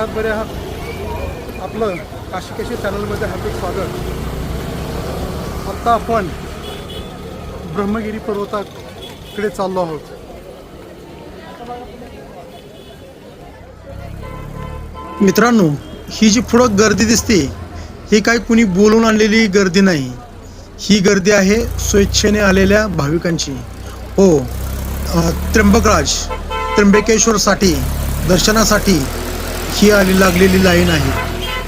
आहात बरे आहात आपलं काशिकेशी चॅनलमध्ये हार्दिक स्वागत. आत्ता आपण ब्रह्मगिरी पर्वताकडे चाललो आहोत. मित्रांनो ही जी पुढं गर्दी दिसते ही काही कुणी बोलून आणलेली गर्दी नाही. ही गर्दी आहे स्वेच्छेने आलेल्या भाविकांची. हो त्र्यंबकराज त्र्यंबकेश्वरसाठी दर्शनासाठी ही आली लागलेली लाईन आहे.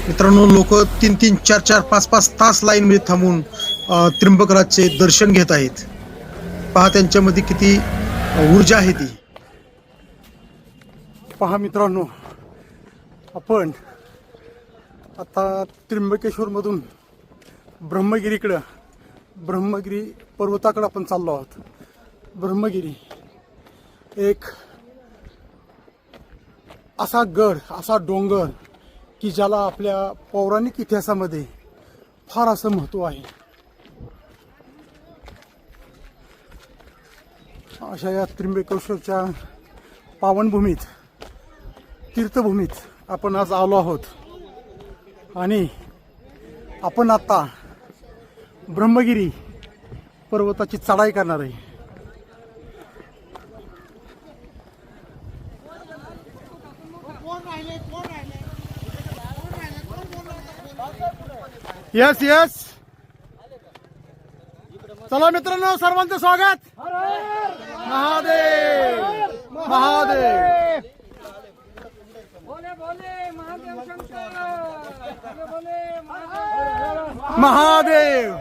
मित्रांनो लोक तीन तीन चार चार पाच पाच तास लाईनमध्ये थांबून अ, त्र्यंबकराजचे दर्शन घेत आहेत. पहा त्यांच्यामध्ये किती ऊर्जा आहे ती. पहा मित्रांनो आपण आता त्र्यंबकेश्वरमधून ब्रह्मगिरीकडं ब्रह्मगिरी पर्वताकडं आपण चाललो आहोत. ब्रह्मगिरी एक असा गड असा डोंगर की ज्याला आपल्या पौराणिक इतिहासामध्ये फार असं महत्त्व आहे. अशा या त्रिंबकेश्वरच्या पावनभूमीत तीर्थभूमीत आपण आज आलो आहोत. आणि आपण आता ब्रह्मगिरी पर्वताची चढाई करणार आहे. यस यस चला मित्रांनो सर्वांचं स्वागत. महादेव. महादेव. महादेव.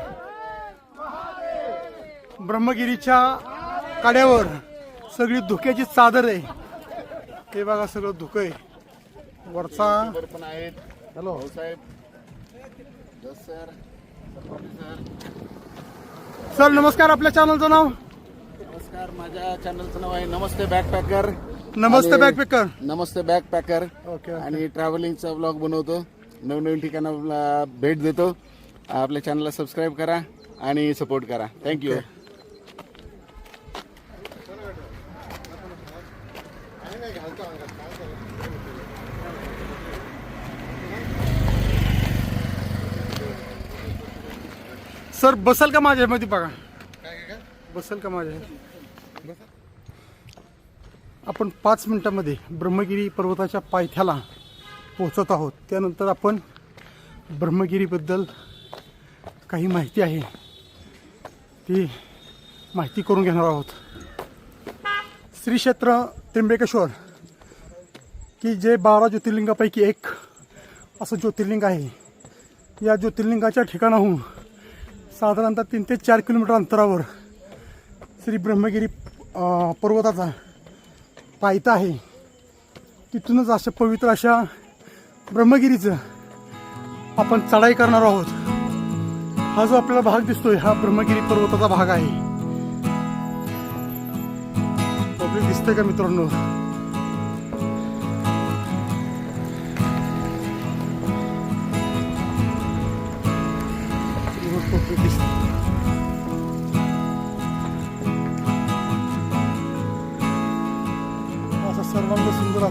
ब्रह्मगिरीच्या कड्यावर सगळी धुक्याची चादर आहे. हे बघा सगळं धुकं आहे. वरचा हॅलो साहेब. सर सर नमस्कार आपल्या चॅनलचं नाव? नमस्कार माझ्या चॅनलचं नाव आहे नमस्ते बॅकपॅकर नमस्ते बॅकपॅकर नमस्ते बॅकपॅकर ओके आणि ट्रॅव्हलिंगचा ब्लॉग बनवतो. नवनवीन ठिकाणाला भेट देतो. आपल्या चॅनलला सबस्क्राईब करा आणि सपोर्ट करा. थँक्यू सर बसल का माझ्यामध्ये बघा. बसल का माझ्या आपण पाच मिनिटामध्ये ब्रह्मगिरी पर्वताच्या पायथ्याला पोहोचत आहोत. त्यानंतर आपण ब्रह्मगिरीबद्दल काही माहिती आहे. ती माहिती करून घेणार आहोत. श्री क्षेत्र त्र्यंबकेश्वर की जे बारा ज्योतिर्लिंगापैकी एक असं ज्योतिर्लिंग आहे. या ज्योतिर्लिंगाच्या ठिकाणाहून साधारणतः तीन ते चार किलोमीटर अंतरावर श्री ब्रह्मगिरी पर्वताचा पायता आहे. तिथूनच अशा पवित्र अशा ब्रह्मगिरीचं आपण चढाई करणार आहोत. हा जो आपल्याला भाग दिसतोय हा ब्रह्मगिरी पर्वताचा भाग आहे. पब्लिक दिसतंय का मित्रांनो?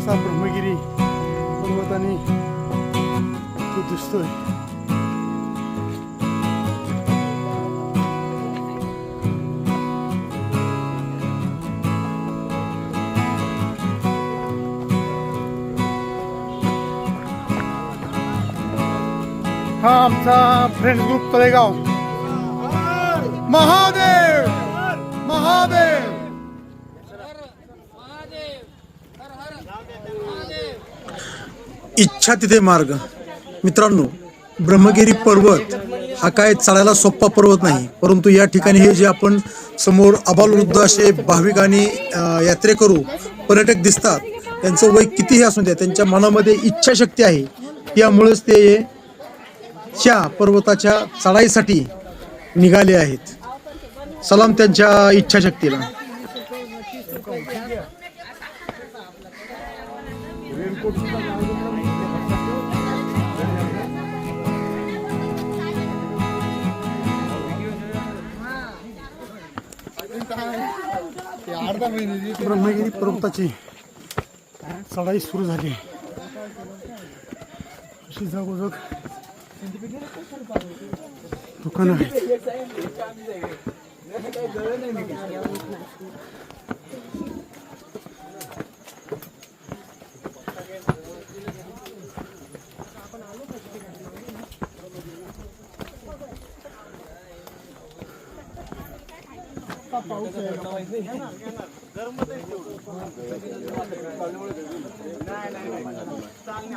असा ब्रह्मगिरी पर्वताने तो दिसतोय. हा आमचा फ्रेंड ग्रुप तळेगाव. महादेव! महादेव! इच्छा तिथे मार्ग. मित्रांनो ब्रह्मगिरी पर्वत हा काय चढायला सोपा पर्वत नाही परंतु या ठिकाणी हे जे आपण समोर अबालवृद्ध असे भाविक आणि यात्रेकरू पर्यटक दिसतात त्यांचं वय कितीही असू द्या त्यांच्या मनामध्ये इच्छाशक्ती आहे. त्यामुळेच ते च्या पर्वताच्या चढाईसाठी निघाले आहेत. सलाम त्यांच्या इच्छाशक्तीला. ब्रह्मगिरी पर्वताची चढाई सुरू झाली. अशी जागोजाग दुकानं आहेत.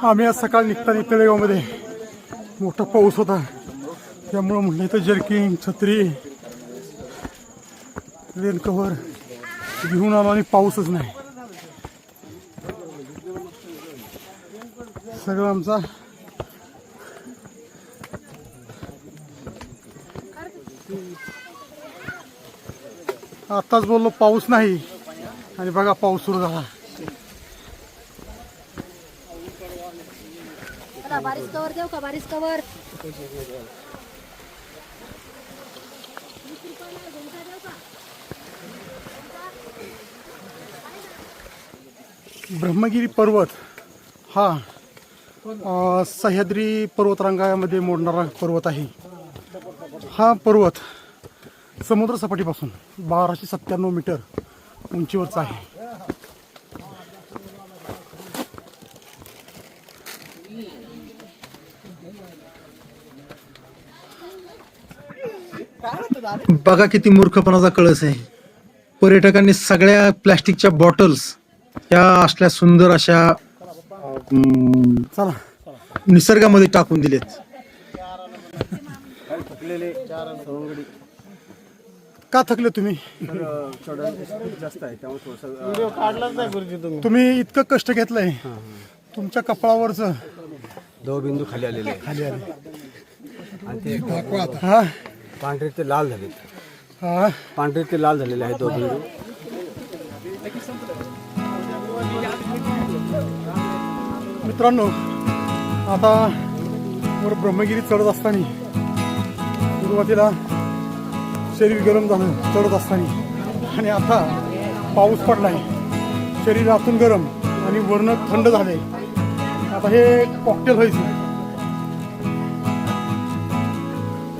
आम्ही आज सकाळी निघताना तळेगावमध्ये मोठा पाऊस होता. त्यामुळं म्हणलं तर जर्किंग छत्री रेन कव्हर घेऊन आलो आणि पाऊसच नाही. सगळं आमचा आत्ताच बोललो पाऊस नाही. आणि बघा पाऊस सुरू झाला. चला बारिश कवर देऊ का? बारिश कवर ब्रह्मगिरी पर्वत हा सह्याद्री पर्वतरांगामध्ये मोडणारा पर्वत आहे. हा पर्वत समुद्र सपाटीपासून बाराशे सत्त्याण्णव मीटर उंचीवरचा आहे. बघा किती मूर्खपणाचा कळस आहे. पर्यटकांनी सगळ्या प्लॅस्टिकच्या बॉटल्स या असल्या सुंदर अशा चला. निसर्गामध्ये टाकून दिलेत. का थकले तुम्ही? तुम्ही. इतकं कष्ट घेतलंय. तुमच्या कपाळावरच दो बिंदू खाली आलेले आहे. खाली आले. आणि ते हा. पांढरे ते लाल झाले हा. पांढरे ते लाल झालेले आहेत दो बिंदू मित्रांनो आता वर ब्रह्मगिरी चढत असताना सुरुवातीला शरीर गरम झालं चढत असताना. आणि आता पाऊस पडलाय. शरीर आतून गरम आणि वर्ण थंड झाले आता हे कॉकटेल व्हायचं.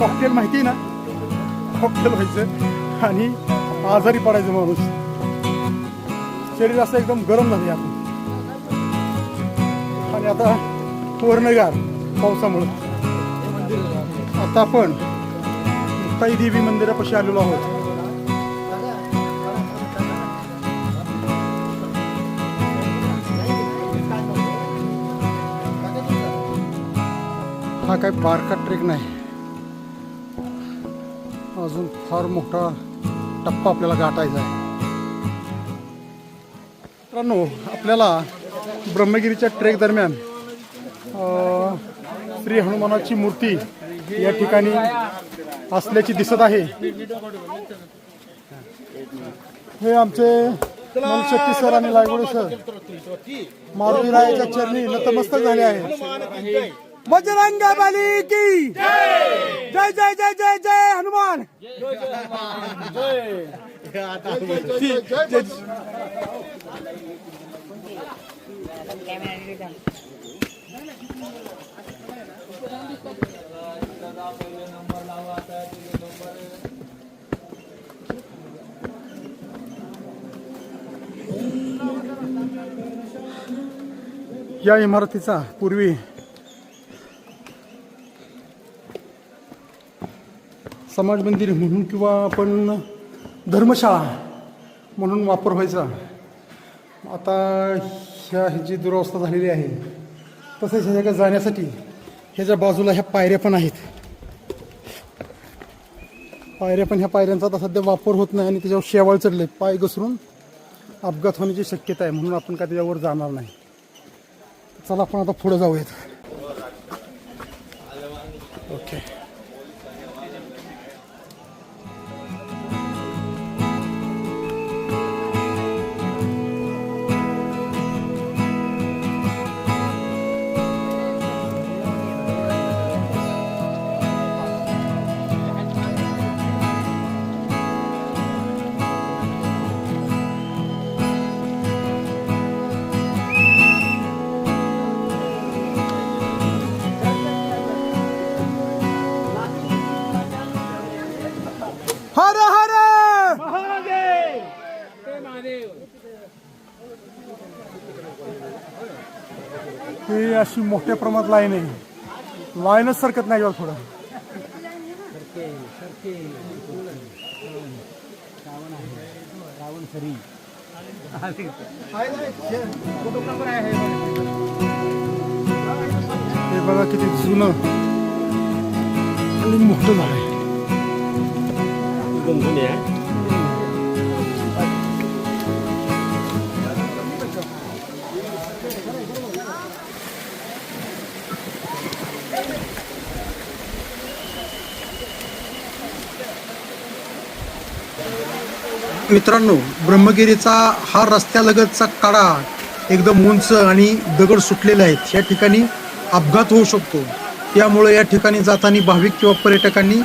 कॉकटेल माहिती आहे ना? कॉकटेल व्हायचं. आणि आजारी पडायचं माणूस. शरीर असं एकदम गरम झाले आपण आणि आता वर्णगार पावसामुळं. आता आपण मुक्ताई देवी मंदिरापाशी आलेलो आहोत. हा काही बारका ट्रेक नाही. अजून फार मोठा टप्पा आपल्याला गाठायचा आहे. मित्रांनो आपल्याला ब्रह्मगिरीच्या ट्रेक दरम्यान श्री हनुमानाची मूर्ती या ठिकाणी असल्याची दिसत आहे. हे आमचे मनशक्ती सर आणि लायगोडे सर. मारुतीरायाच्या चरणी नतमस्तक झाले आहे. बजरंग बली की जय जय जय जय जय हनुमान. या इमारतीचा पूर्वी समाज मंदिर म्हणून किंवा आपण धर्मशाळा म्हणून वापर व्हायचा. आता ह्या ह्याची दुरावस्था झालेली आहे. तसेच ह्या जाण्यासाठी ह्याच्या बाजूला ह्या पायऱ्या पण आहेत. पायऱ्या पण ह्या पायऱ्यांचा आता सध्या वापर होत नाही आणि त्याच्यावर शेवाळ चढले पाय घसरून अपघात होण्याची शक्यता आहे म्हणून आपण काय त्याच्यावर जाणार नाही. चला आपण आता पुढे जाऊयात. ओके ही अशी मोठ्या प्रमाणात लाईन आहे. लाईनच सरकत नाही बघा थोडं. हे बघा किती जुनं. आणि मोठं झालं आहे. मित्रांनो ब्रह्मगिरीचा हा रस्त्यालगतचा कडा एकदम उंच आणि दगड सुटलेले आहेत. या ठिकाणी अपघात होऊ शकतो. त्यामुळे या ठिकाणी जाताना भाविक किंवा पर्यटकांनी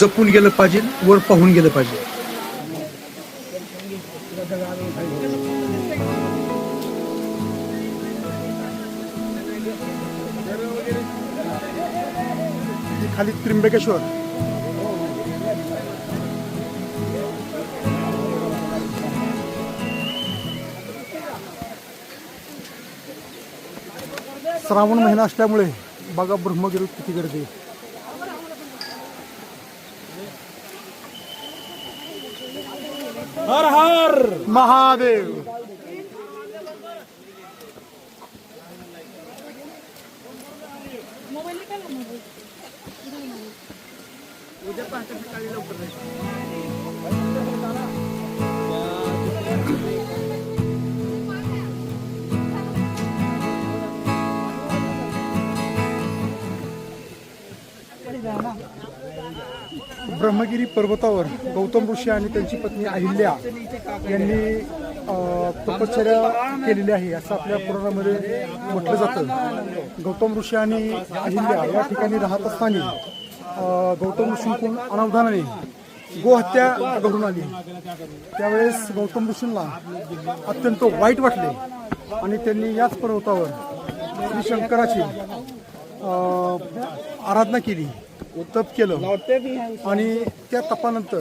जपून गेलं पाहिजे वर पाहून गेलं पाहिजे. खाली त्र्यंबकेश्वर. श्रावण महिना असल्यामुळे बघा ब्रह्मगिरीत किती गर्दी आहे. हर हर महादेव ब्रह्मगिरी पर्वतावर गौतम ऋषी आणि त्यांची पत्नी अहिल्या यांनी तपश्चर्या केलेली आहे असं आपल्या पुराणामध्ये म्हटलं जातं. गौतम ऋषी आणि अहिल्या या ठिकाणी राहत असताना गौतम ऋषींकडून अनावधानाने गोहत्या घडून आली. त्यावेळेस गौतम ऋषींना अत्यंत वाईट वाटले आणि त्यांनी याच पर्वतावर श्री शंकराची आराधना केली. तप केलं. आणि त्या तपानंतर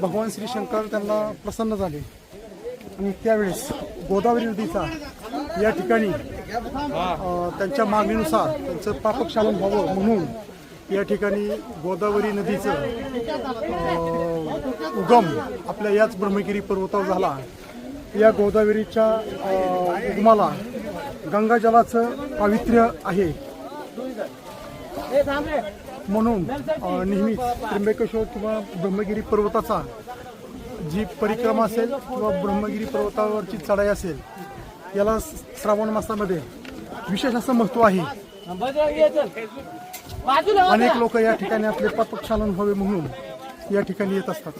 भगवान श्री शंकर त्यांना प्रसन्न झाले. आणि त्यावेळेस गोदावरी नदीचा या ठिकाणी त्यांच्या मागणीनुसार त्यांचं पापक्षालन व्हावं म्हणून या ठिकाणी गोदावरी नदीचं उगम आपल्या याच ब्रह्मगिरी पर्वतावर झाला. या गोदावरीच्या उगमाला गंगाजलाचं पावित्र्य आहे. म्हणून नेहमीच त्र्यंबकेश्वर किंवा ब्रह्मगिरी पर्वताचा जी परिक्रमा असेल किंवा ब्रह्मगिरी पर्वतावरची चढाई असेल याला श्रावण मासामध्ये विशेष असं महत्त्व आहे. अनेक लोक या ठिकाणी आपले पापक्षालन व्हावे म्हणून या ठिकाणी येत असतात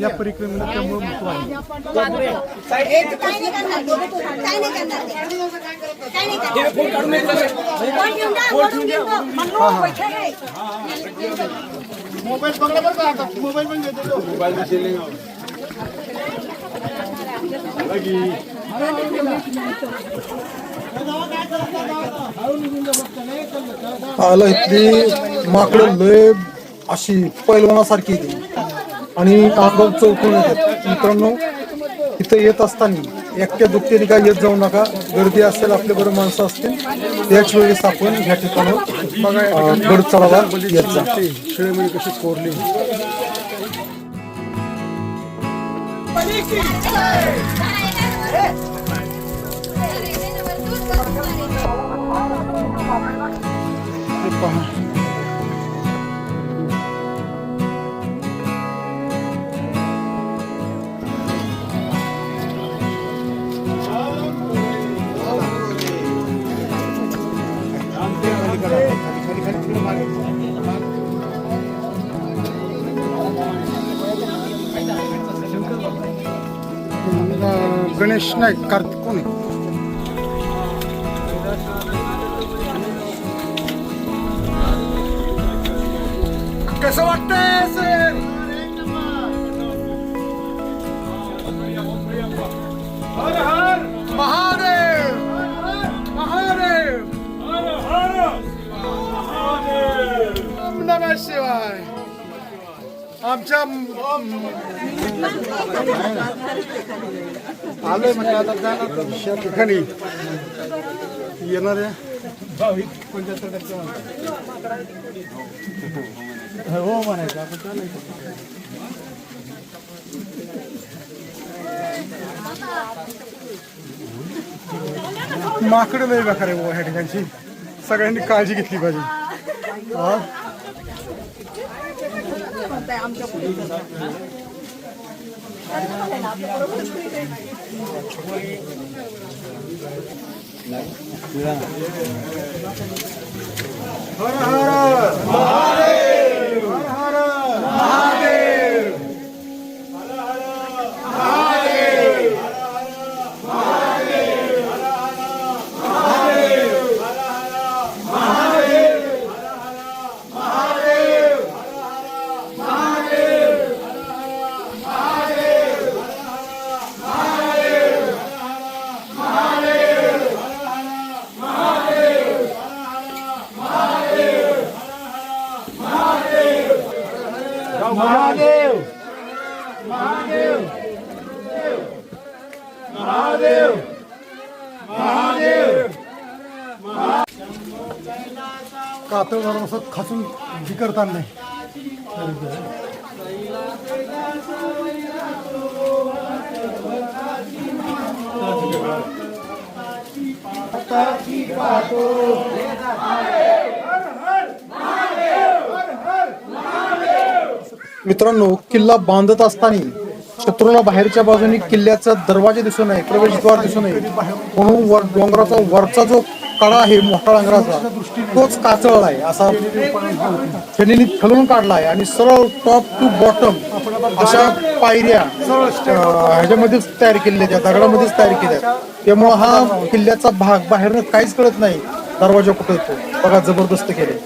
या परिक्रमेला त्यामुळे महत्त्व आहे काय नाही करणार काय नाही करणार काय नाही करणार फोन घेऊन जा, फोन घेऊन जा. मन्नू, बैठे रे. आलं इथली माकडं लय अशी पैलवानासारखी येते. आणि कामगाव चौकून येतात. मित्रांनो इथं येत असताना एकट्या दुखतेने काय येत जाऊ नका. गर्दी असेल आपले बरोबर माणसं असतील. त्याच वेळेस आपण ह्या ठिकाणी गड चढावा येत जा. कशी कोरली पहा गणेश नाही कार्तिक कोण? आहे कसं वाटतंय हर हर शिवाय. आमच्या आलोय म्हणजे आता जाणार. त्या ठिकाणी. येणाऱ्या भाविक पंच्याहत्तर टक्के हो म्हणायचं आपण चालायचं माकडं नाही बेकार आहे ह्या ठिकाणची. सगळ्यांनी काळजी घेतली पाहिजे. हा? हर हर. कातळ धरून असं खचून नाही मित्रांनो किल्ला बांधत असताना शत्रूला बाहेरच्या बाजूने किल्ल्याचा दरवाजा दिसू नये प्रवेशद्वार दिसू नये म्हणून वर डोंगराचा वरचा जो कडा आहे मोठा डोंगराचा. तोच काचळ आहे असा त्यांनी खलून काढला आहे आणि सरळ टॉप टू बॉटम अशा पायऱ्या ह्याच्यामध्येच तयार केलेल्या त्या दगडामध्येच तयार केल्या त्यामुळं हा किल्ल्याचा भाग बाहेरनं काहीच कळत नाही दरवाजा कुठे येतो. बघा जबरदस्त केले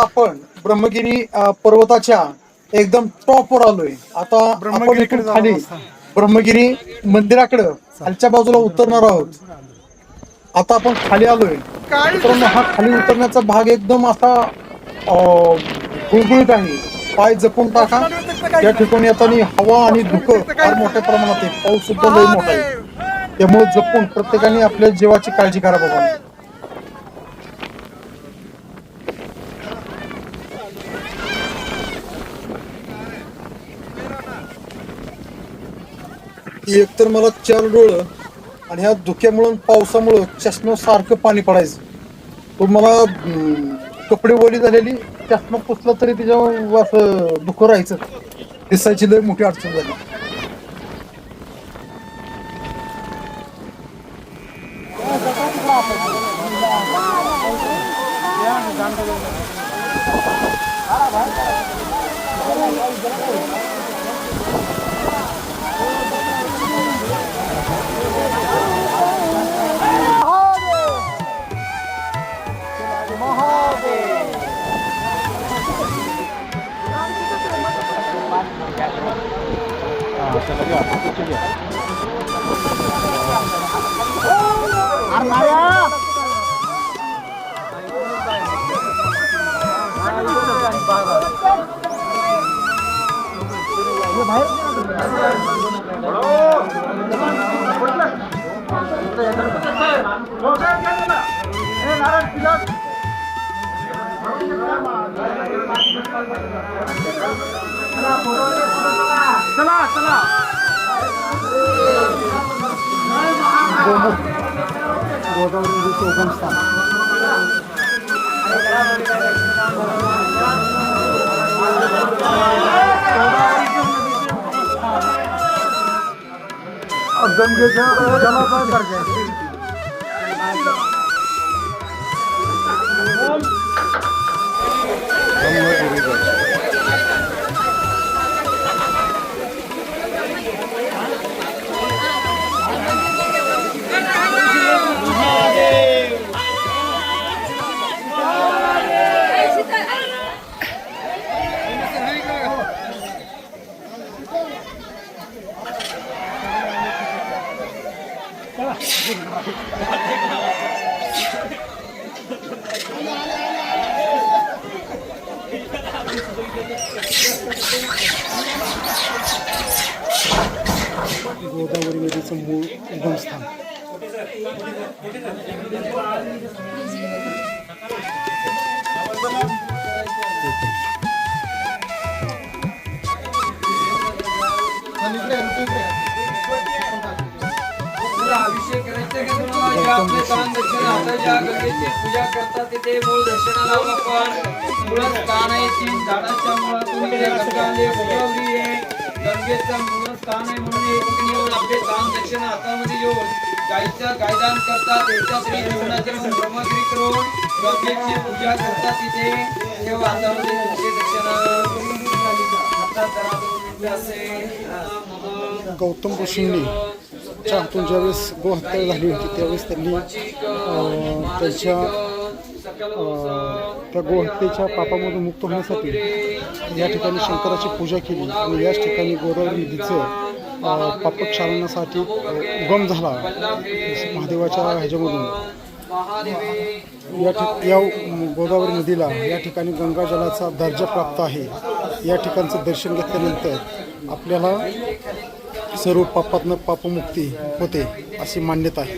आता आपण ब्रह्मगिरी पर्वताच्या एकदम टॉपवर आलोय. आता आपण खाली ब्रह्मगिरी मंदिराकडे खालच्या बाजूला उतरणार आहोत. आता आपण खाली आलोय. मित्रांनो हा खाली उतरण्याचा भाग एकदम असा गुळगुळीत आहे. पाय जपून टाका. या ठिकाणी आता हवा आणि धुकं फार मोठ्या प्रमाणात आहे. पाऊस सुद्धा लय मोठा आहे. त्यामुळे जपून प्रत्येकाने आपल्या जीवाची काळजी करा बाबा. एकतर मला चार डोळं आणि ह्या धुक्यामुळं पावसामुळं चष्म्यावर सारखं पाणी पडायचं. तो मला कपडे ओली झालेली चष्मा पुसला तरी त्याच्यावर असं दुःख राहायचं. दिसायची लय मोठी अडचण झाली. गोदावरी नदीचं उगमस्थान गंगेच्या जलाशयासारखे आहे. दक्षिण हाताच्या पूजा करतात तिथे मूळ दर्शनाला आपण मुळात स्थान आहे तीन झाडाच्या मुळातून गंगेचं मूळ स्थान आहे म्हणून आपले दान दक्षिण हातामध्ये येऊन गायीचा गायदान करतात त्यांच्या श्री जीवनाचे ब्रह्मगिरी करून गंगेची पूजा करतात तिथे. तेव्हा हातामध्ये तुमचे दक्षिण गौतम ऋषींनी च्या हातून ज्यावेळेस गोहत्या झाली होती त्यावेळेस त्यांनी त्यांच्या त्या गोहत्येच्या पापामधून मुक्त होण्यासाठी या ठिकाणी शंकराची पूजा केली. आणि याच ठिकाणी गोदावरी नदीचं अं, पापक्षालनासाठी उगम झाला. महादेवाच्या ह्याच्यामधून या ठिक या गोदावरी नदीला या ठिकाणी गंगाजलाचा दर्जा प्राप्त आहे. या ठिकाणचं दर्शन घेतल्यानंतर आपल्याला सर्व पापातनं पापमुक्ती होते अशी मान्यता आहे.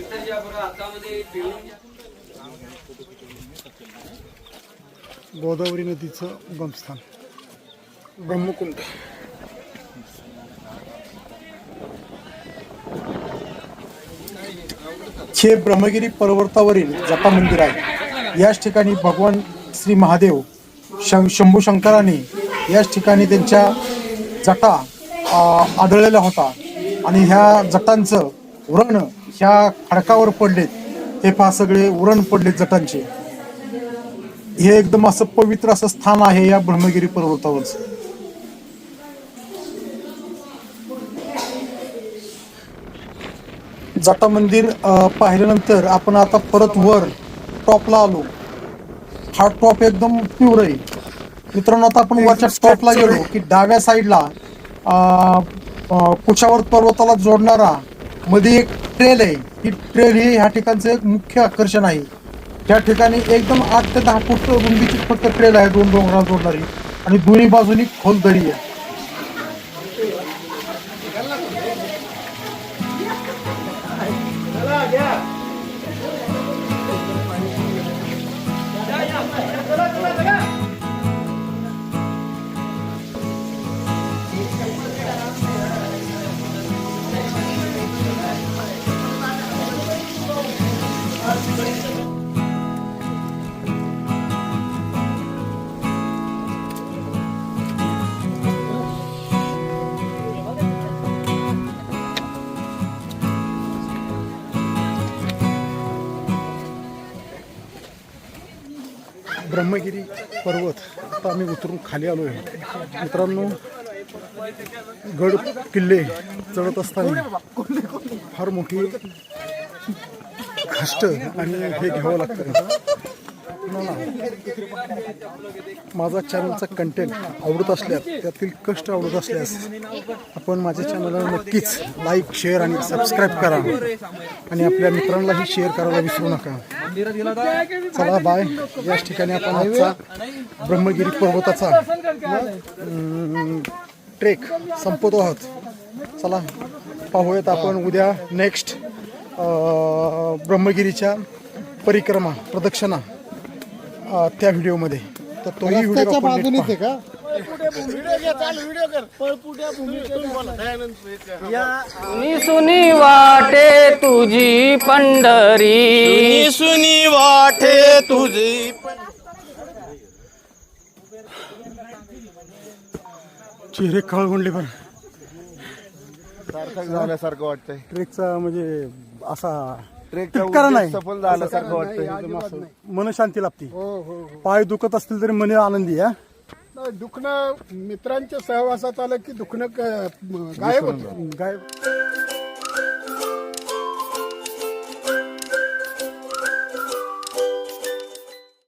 गोदावरी नदीचं उगमस्थान. ब्रह्मकुंड. छे ब्रह्मगिरी पर्वतावरील जटा मंदिर आहे. याच ठिकाणी भगवान श्री महादेव शं शंभू शंकराने याच ठिकाणी त्यांच्या जटा अ, होता. आणि ह्या जटांचं उरण ह्या खडकावर पडलेत हे पहा सगळे उरण पडलेत जटांचे. हे एकदम असं पवित्र असं स्थान आहे या ब्रह्मगिरी पर्वतावरचं. जटा मंदिर पाहिल्यानंतर आपण आता परत वर टॉपला आलो. हा टॉप एकदम प्युअर आहे. मित्रांनो आता आपण वरच्या टॉपला गेलो की डाव्या साईडला कुशावर पर्वताला जोडणारा मध्ये एक ट्रेल आहे. ही ट्रेल ही ह्या ठिकाणचं एक मुख्य आकर्षण आहे. त्या ठिकाणी एकदम आठ ते दहा फूट रुंदीची फक्त ट्रेल आहे. दोन डोंगराला जोडणारी. आणि दोन्ही बाजूनी खोल दरी आहे. ब्रह्मगिरी पर्वत आता आम्ही उतरून खाली आलो आहे मित्रांनो गड किल्ले चढत असताना फार मोठी कष्ट आणि हे घ्यावं लागतं. माझा चॅनलचा कंटेंट आवडत असल्यास त्यातील कष्ट आवडत असल्यास आपण माझ्या चॅनलला नक्कीच लाईक शेअर आणि सबस्क्राईब करा. आणि आपल्या मित्रांनाही शेअर करायला विसरू नका. चला बाय याच ठिकाणी आपण आजचा ब्रह्मगिरी पर्वताचा ट्रेक संपवतो आहोत. चला पाहूयात आपण उद्या नेक्स्ट ब्रह्मगिरीच्या परिक्रमा प्रदक्षिणा. अं, त्या व्हिडिओमध्ये. तर तोही व्हिडिओ आपण नीट पहा. सुनी वाटे तुझी पंढरी. सुनी वाटे तुझी चेहरे खळगुंडले पण सार्थक झाल्यासारखं वाटतंय. ट्रेकचा म्हणजे असा ट्रेकचा तिटकारा उद्देश नाही. सफल झाल्यासारखं असं मन शांती लाभते पाय दुखत असतील तरी मन आनंदी आहे, हा. दुखणं मित्रांच्या सहवासात आलं की दुखणं क- गायब होतं. गाय